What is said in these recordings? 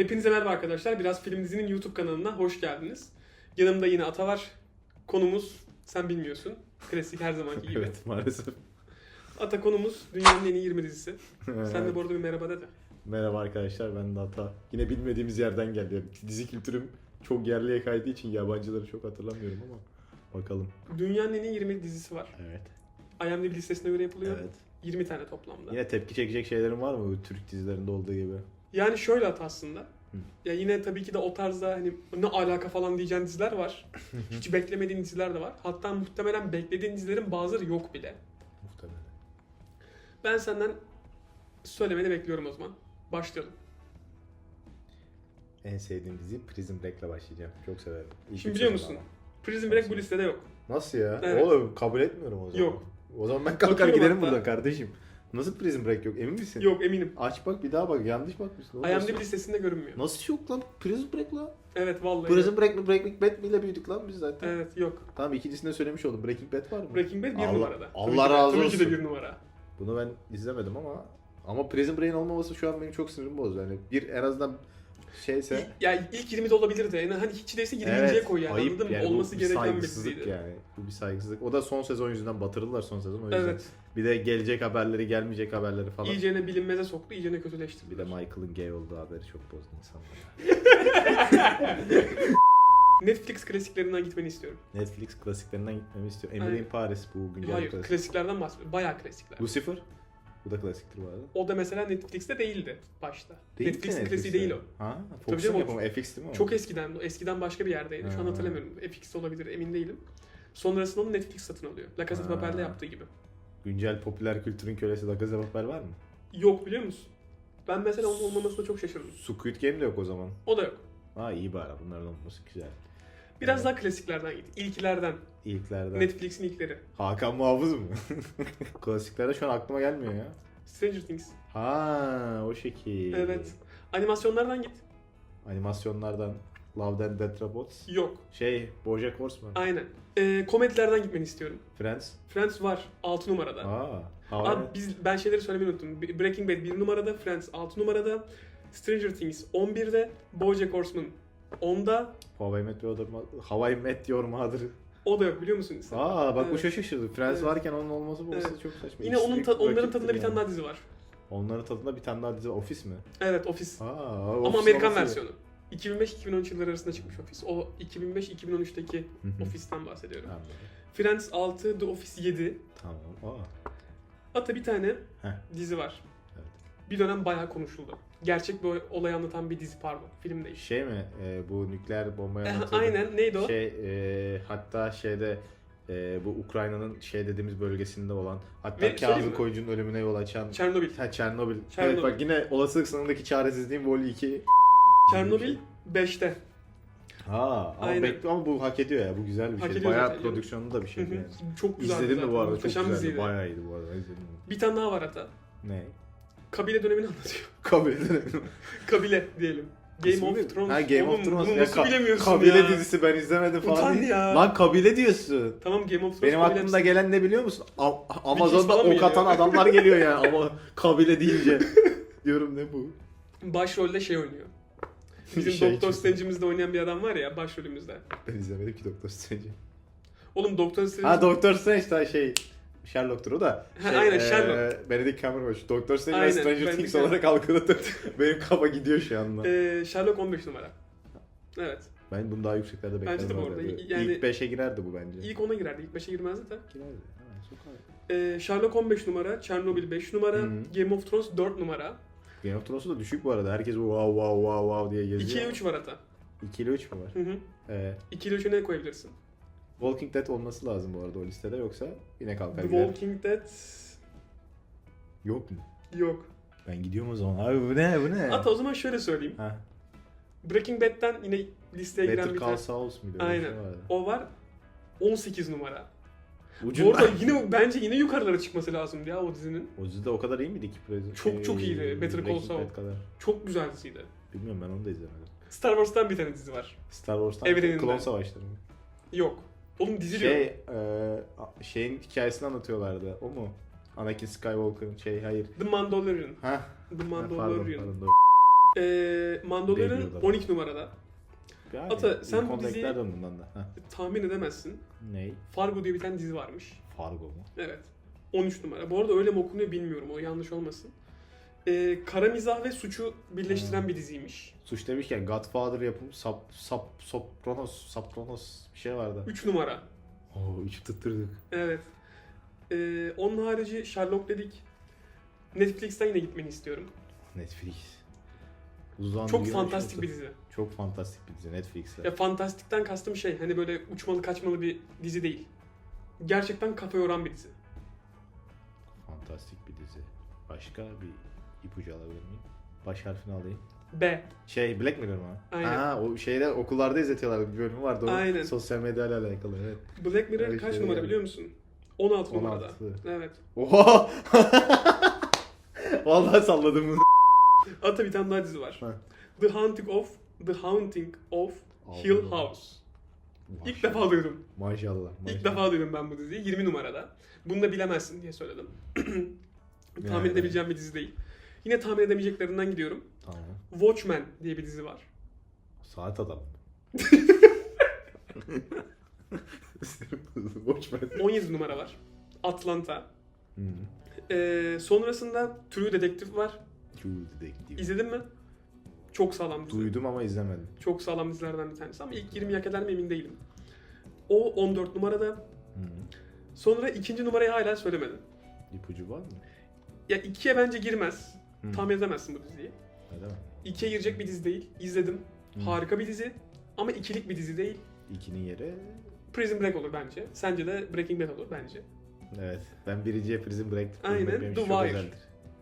Hepinize merhaba arkadaşlar. Biraz Film Dizi'nin YouTube kanalına hoş geldiniz. Yanımda yine Ata var. Konumuz sen bilmiyorsun. Klasik her zamanki gibi. Evet maalesef. Ata konumuz dünyanın en iyi 20 dizisi. Sen de bu arada bir merhaba de. Merhaba arkadaşlar ben de Ata. Yine bilmediğimiz yerden geldi. Dizi kültürüm çok yerliye kaydığı için yabancıları çok hatırlamıyorum ama bakalım. Dünyanın en iyi 20 dizisi var. Evet. IMDb listesine göre yapılıyor. Evet. 20 tane toplamda. Yine tepki çekecek şeylerin var mı bu Türk dizilerinde olduğu gibi? Yani şöyle Ata aslında. Ya yine tabii ki de o tarzda hani ne alaka falan diyeceğin diziler var. Hiç beklemediğin diziler de var. Hatta muhtemelen beklediğin dizilerin bazıları yok bile. Muhtemelen. Ben senden söylemeni bekliyorum o zaman. Başlayalım. En sevdiğim dizi Prison Break'le başlayacağım. Çok severim. İlk Şimdi biliyor musun? ama. Prison Break bu listede yok. Nasıl ya? Evet. Oğlum kabul etmiyorum o zaman. Yok. O zaman ben kalkar Bakıyorum giderim hatta. buradan kardeşim. Nasıl Prison Break yok emin misin? Yok eminim. Aç bak bir daha bak yanlış bakmışsın. Oğlum, nasıl- IMDb listesinde görünmüyor. Nasıl yok lan? Prison Break lan. Evet vallahi. Prison Break mi Breaking Bad mi ile büyüdük lan biz zaten. Evet yok. Tamam ikincisini de söylemiş oldum. Breaking Bad var mı? Breaking Bad bir Allah- numarada. Allah Tabii ki de- razı Tabii ki de olsun. bir numara. Bunu ben izlemedim ama ama Prison Break'in olmaması şu an benim çok sinirimi bozdu. Yani bir en azından şeyse İlk, ya ilk 20'de olabilirdi. Yani hani hiç değilse 20.ye koy yani. ayıp Anladın yani. Bu Olması bir gereken bir saygısızlık yani. Bu bir saygısızlık. O da son sezon yüzünden batırdılar son sezon o yüzden. Evet. Bir de gelecek haberleri, gelmeyecek haberleri falan. İyicene bilinmeze soktu, iyicene Bir kötüleştirdi. de Michael'ın gay olduğu haberi çok bozdu insanları. Netflix klasiklerinden gitmeni istiyorum. Netflix klasiklerinden gitmemi istiyor. Emily Evet. in Paris bu güncel Hayır, klasik. klasiklerden bahsediyorum. Bayağı klasikler. Lucifer. Bu da klasiktir bu arada. O da mesela Netflix'te değildi başta. Değil Netflix'in klasiği değil o. Ha, Tabii canım, yapımı FX değil mi o? Çok eskiden, eskiden başka bir yerdeydi. Şu an Ha. hatırlamıyorum. FX'te olabilir, emin değilim. Sonrasında onu Netflix satın alıyor. La Casa de Ha. Papel'de yaptığı gibi. Güncel popüler kültürün kölesi La Casa de Papel var mı? Yok biliyor musun? Ben mesela onun olmamasına çok şaşırdım. Squid Game de yok o zaman. O da yok. Ha iyi bari bunların olması güzel. Biraz Evet. daha klasiklerden git. İlklerden. İlklerden. Netflix'in ilkleri. Hakan Muhafız mı? Klasiklerde şu an aklıma gelmiyor ya. Stranger Things. Ha o şekil. Evet. Animasyonlardan git. Animasyonlardan Love and Death Robots. Yok. Şey Bojack Horseman. Aynen. Ee, komedilerden gitmeni istiyorum. Friends. Friends var 6 numarada. Aa. Abi biz ben şeyleri söylemeyi unuttum. Breaking Bad 1 numarada, Friends 6 numarada, Stranger Things 11'de, BoJack Horseman 10'da. How I Met Your Mother. How I Met Your Mother. O da yok biliyor musun sen? Aa bak bu Evet. çok şaşırdı. Friends Evet. varken onun olması bu Evet. çok saçma. Yine İkisi onun ta- onların rakiptir tadında bir tane daha dizi var. Onların tadında bir tane daha dizi Office mi? Evet Office. Aa, Ama Amerikan versiyonu. 2005-2013 yılları arasında çıkmış Office. O 2005-2013'teki Hı hı. Office'ten bahsediyorum. Anladım. Friends 6, The Office 7. Tamam. Aa. Hatta bir tane Heh. dizi var. Evet. Bir dönem bayağı konuşuldu. Gerçek bir olayı anlatan bir dizi pardon. Film değil. Şey mi? e, bu nükleer bombayı Eh, anlatıyordu. Aynen neydi o? Şey e, hatta şeyde e, bu Ukrayna'nın şey dediğimiz bölgesinde olan hatta Ve- söyleyeyim Kazım? Koyuncu'nun ölümüne yol açan Çernobil. ha, Çernobil. Çernobil. Evet bak yine olasılık sınırındaki çaresizliğin Vol 2. Çernobil 5'te. Ha ama, Aynen. bekle, ama bu hak ediyor ya. Bu güzel bir Hak şey. Bayağı zaten, prodüksiyonlu da bir şey hı. yani. Çok güzeldi İzledim de bu arada çok güzeldi. Bayağı iyiydi bu arada. İzledim. Bir tane daha var hatta. Ne? Kabile dönemini anlatıyor. Kabul edelim. Kabile diyelim. Game İsmi of? Thrones. Ha Game Oğlum, of Thrones. Bunu Ya, nasıl ka- bilemiyorsun kabile ya? dizisi ben izlemedim falan. Utan ya. Lan kabile diyorsun. Tamam Game of Thrones Benim kabile aklımda gelen ne biliyor musun? A- Amazon'da falan mı ok atan geliyor? adamlar geliyor yani ama kabile deyince. Diyorum ne bu? Başrolde şey oynuyor. Bizim Şey Doktor çünkü- Strange'imizde oynayan bir adam var ya başrolümüzde. Ben izlemedim ki Doktor Strange'i. Oğlum Doktor Strange... Ha Doktor Strange da şey Sherlock'tur o da. Şey, aynen, Sherlock. Benedict Cumberbatch. Doktor Strange ve Aynen, Stranger Benedict Things olarak algıladım. Benim kafa gidiyor şu anda. Ee, Sherlock 15 numara. Evet. ben bunu daha yükseklerde beklerdim. Bence de bu arada. Yani- İlk 5'e girerdi bu bence. İlk 10'a girerdi. İlk 5'e girmezdi de. girerdi. Ha. Ee, Sherlock 15 numara, Chernobyl 5 numara, Hı. Game of Thrones 4 numara. Game of Thrones'u da düşük bu arada. Herkes wow wow wow wow diye 2 geziyor. ile 3 var hatta. 2 ile 3 mü var? Hı hı. Ee, 2 ile 3'e ne koyabilirsin? Walking Dead olması lazım bu arada o listede yoksa yine kalkar The gider. Walking Dead Yok mu? yok. Ben gidiyorum o zaman. Abi bu ne bu ne? Hatta o zaman şöyle söyleyeyim. Ha. Breaking Bad'den yine listeye giren Better bir Call tane. Saul muydu? Öyle bir Aynen. şey vardı. O var. 18 numara. Bu arada yine bence yine yukarılara çıkması lazımdı ya o dizinin. O dizi de o kadar iyi miydi ki? Prison? Çok, çok iyiydi. Better Call Breaking Saul. Bad kadar. Çok güzel diziydi. Bilmiyorum ben onu da izlemedim. Star Wars'tan bir tane dizi var. Star Wars'tan Evreninden. Klon Savaşları mı? Yok. Oğlum dizi diyorum. Şey, e, şeyin hikayesini anlatıyorlardı. O mu? Anakin Skywalker'ın şey hayır. The Mandalorian. Ha. The Pardon, Mandalorian. pardon. doğru. Ee, Mandalorian Bekliyorlar. 12 numarada. Yani, Ata, sen bu diziyi-. Tahmin edemezsin. Ney? Fargo diye bir tane dizi varmış. Fargo mu? Evet. 13 numara. Bu arada öyle mi okunuyor bilmiyorum. O yanlış olmasın. Ee, kara mizah ve suçu birleştiren bir diziymiş. Suç demişken Godfather yapımı Sap, Sap, Sopranos, Sopranos bir şey vardı. 3 numara. Oo, üçü tutturduk. Evet. Ee, onun harici Sherlock dedik. Netflix'ten yine gitmeni istiyorum. Netflix. Uzan Çok fantastik bir dizi. Çok fantastik bir dizi Netflix'te. Ya fantastikten kastım şey hani böyle uçmalı kaçmalı bir dizi değil. Gerçekten kafa yoran bir dizi. Fantastik bir dizi. Başka bir ipucu alabilir miyim? Baş harfini alayım. B. Şey Black Mirror mı? Aynen. Ha, o şeyde okullarda izletiyorlar bir bölümü vardı. O Aynen. Sosyal medyayla alakalı evet. Black Mirror Öyle kaç şey numara yani. biliyor musun? 16 numarada. 16. Evet. Oha! Vallahi salladım bunu. Hatta bir tane daha dizi var. Ha. The Haunting of The Haunting of Hill. House. İlk defa duydum. Maşallah. İlk maşallah. defa duydum ben bu diziyi. 20 numarada. Bunu da bilemezsin diye söyledim. tahmin Yani. edebileceğim bir dizi değil. Yine tahmin edemeyeceklerinden gidiyorum. Tamam. Watchmen diye bir dizi var. Saat adam. Watchmen. 17 numara var. Atlanta. Ee, sonrasında True Detective var. True Detective. İzledin mi? Çok sağlam dizi. Duydum ama izlemedim. Çok sağlam dizilerden bir tanesi ama ilk 20 hak eder mi emin değilim. O 14 numarada. Hmm. Sonra ikinci numarayı hala söylemedim. İpucu var mı? Ya ikiye bence girmez. Hmm. Tahmin edemezsin bu diziyi. Neden mi? İkiye girecek bir dizi değil. İzledim. Hmm. Harika bir dizi. Ama ikilik bir dizi değil. İkinin yeri Prison Break olur bence. Sence de Breaking Bad olur bence. Evet. Ben birinciye Prison Break. Aynen, The Wire.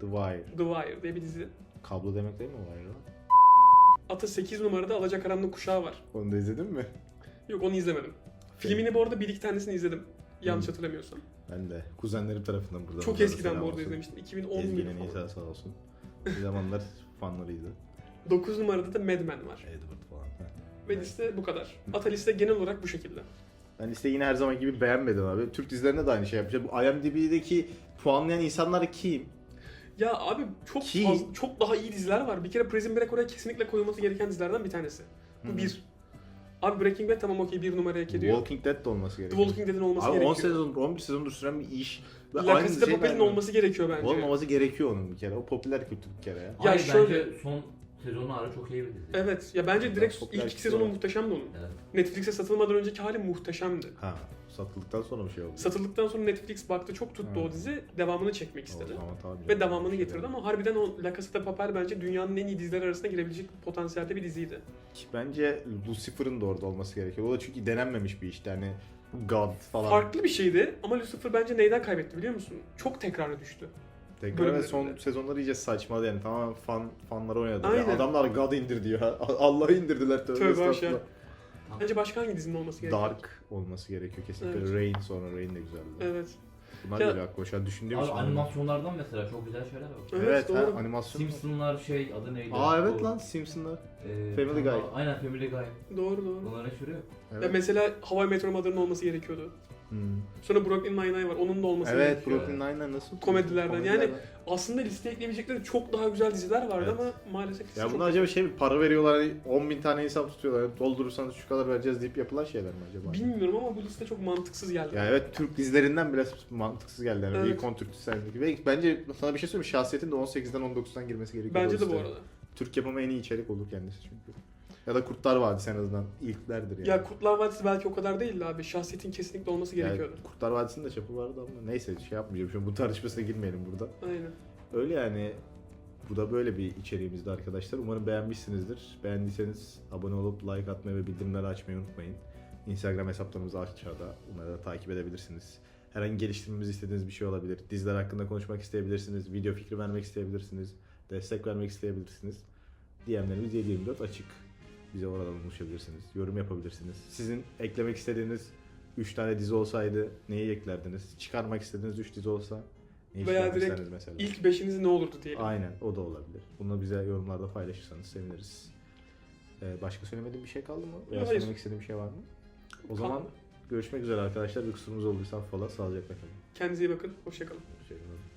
The Wire. The Wire diye bir dizi. Kablo demek değil mi Wire? lan? Ata 8 numarada Alacakaranlık Kuşağı var. Onu da izledin mi? Yok onu izlemedim. Filmini bu arada bir iki tanesini izledim. Yanlış Hmm. hatırlamıyorsam. Ben de. Kuzenlerim tarafından buradan. Çok eskiden bu arada izlemiştim. 2010 Ezgi'nin yılı Nisa sağ olsun. Bir zamanlar fanlarıydı. 9 numarada da Mad Men var. Edward falan. Ve liste bu kadar. Ata liste genel olarak bu şekilde. Ben işte yine her zaman gibi beğenmedim abi. Türk dizilerinde de aynı şey yapacağım. Bu IMDb'deki puanlayan insanlar kim? Ya abi çok Ki- fazla, çok daha iyi diziler var. Bir kere Prison Break oraya kesinlikle koyulması gereken dizilerden bir tanesi. Bu Hı. bir. Abi Breaking Bad tamam okey bir numaraya hak ediyor. Walking Dead de olması The gerekiyor. Walking Dead'in olması Abi 10 gerekiyor. sezon, 11 sezondur süren bir iş. Ve La aynı Casa de şey Papel'in vermiyor. olması gerekiyor bence. Olmaması gerekiyor onun bir kere. O popüler kültür bir kere ya. Ya Hayır, şöyle- bence son sezonu ara çok iyi bir dizi. Evet ya bence direkt Popüler ilk iki sezonu muhteşemdi onun. Evet. Netflix'e satılmadan önceki hali muhteşemdi. Ha, satıldıktan sonra bir şey oldu. Satıldıktan sonra Netflix baktı çok tuttu Ha. o dizi. Devamını çekmek istedi. O zaman tamam Ve canım. devamını Bir şey getirdi ama harbiden o La Casa de Papel bence dünyanın en iyi diziler arasına girebilecek potansiyelde bir diziydi. Ki Bence Lucifer'ın da orada olması gerekiyor. O da çünkü denenmemiş bir işti. Hani God falan. Farklı bir şeydi ama Lucifer bence neyden kaybetti biliyor musun? Çok tekrara düştü. Tekrar ve son sezonları iyice saçmadı yani. Tamamen fan, fanlar oynadı. Aynen. Ya adamlar God indirdi ya. Allah'ı indirdiler. Tövbe, Tövbe estağfurullah. Bence başka hangi dizinin olması gerekiyor? Dark olması gerekiyor kesinlikle. Evet. Rain sonra Rain de güzeldi. Evet. Bunlar Ya- geliyor aklıma. Şu an düşündüğüm Abi için. animasyonlardan mesela çok güzel şeyler var. Evet, Evet, doğru. ha, animasyon. Simpsonlar şey adı neydi? Aa evet Bu, lan Simpsonlar. e, Family Guy. Aynen Family Guy. Doğru doğru. Bunların hiçbiri yok. Ya Evet. mesela Hawaii Meteor Mother'ın olması gerekiyordu. Hmm. Sonra Brooklyn Nine-Nine var. Onun da olması Evet gerekiyor. Brooklyn Nine-Nine nasıl? Komedilerden. Yani Aslında listeye ekleyebilecekleri çok daha güzel diziler vardı Evet. ama maalesef liste Ya çok... bunlar acaba şey mi? Para veriyorlar hani 10 bin tane insan tutuyorlar. Doldurursanız şu kadar vereceğiz deyip yapılan şeyler mi acaba? Bilmiyorum ama bu liste çok mantıksız geldi. Ya evet Türk dizilerinden bile mantıksız geldi. Yani Evet. bir kontür gibi. Ve bence sana bir şey söyleyeyim mi? Şahsiyetin de 18'den 19'dan girmesi gerekiyor. Bence de bu listeye. arada. Türk yapımı en iyi içerik olur kendisi çünkü. Ya da Kurtlar Vadisi en azından ilklerdir yani. Ya Kurtlar Vadisi belki o kadar değildi abi. Şahsiyetin kesinlikle olması Yani gerekiyordu. Kurtlar Vadisi'nin de çapı vardı ama neyse şey yapmayacağım. Şimdi bu tartışmasına girmeyelim burada. Aynen. Öyle yani bu da böyle bir içeriğimizdi arkadaşlar. Umarım beğenmişsinizdir. Beğendiyseniz abone olup like atmayı ve bildirimleri açmayı unutmayın. Instagram hesaplarımız aşağıda. Bunları da takip edebilirsiniz. Herhangi geliştirmemizi istediğiniz bir şey olabilir. Diziler hakkında konuşmak isteyebilirsiniz. Video fikri vermek isteyebilirsiniz. Destek vermek isteyebilirsiniz. DM'lerimiz 724 açık. Bize oradan ulaşabilirsiniz. Yorum yapabilirsiniz. Sizin eklemek istediğiniz 3 tane dizi olsaydı neyi eklerdiniz? Çıkarmak istediğiniz 3 dizi olsa neyi Veya direkt mesela? İlk beşiniz ne olurdu diyelim. Aynen o da olabilir. Bunu bize yorumlarda paylaşırsanız seviniriz. Ee, başka söylemediğim bir şey kaldı mı? Veya Hayır. söylemek istediğim bir şey var mı? O zaman Kaldı. görüşmek üzere arkadaşlar. Bir kusurumuz olduysa affola. Sağlıcakla kalın. Kendinize iyi bakın. Hoşçakalın. Hoşçakalın.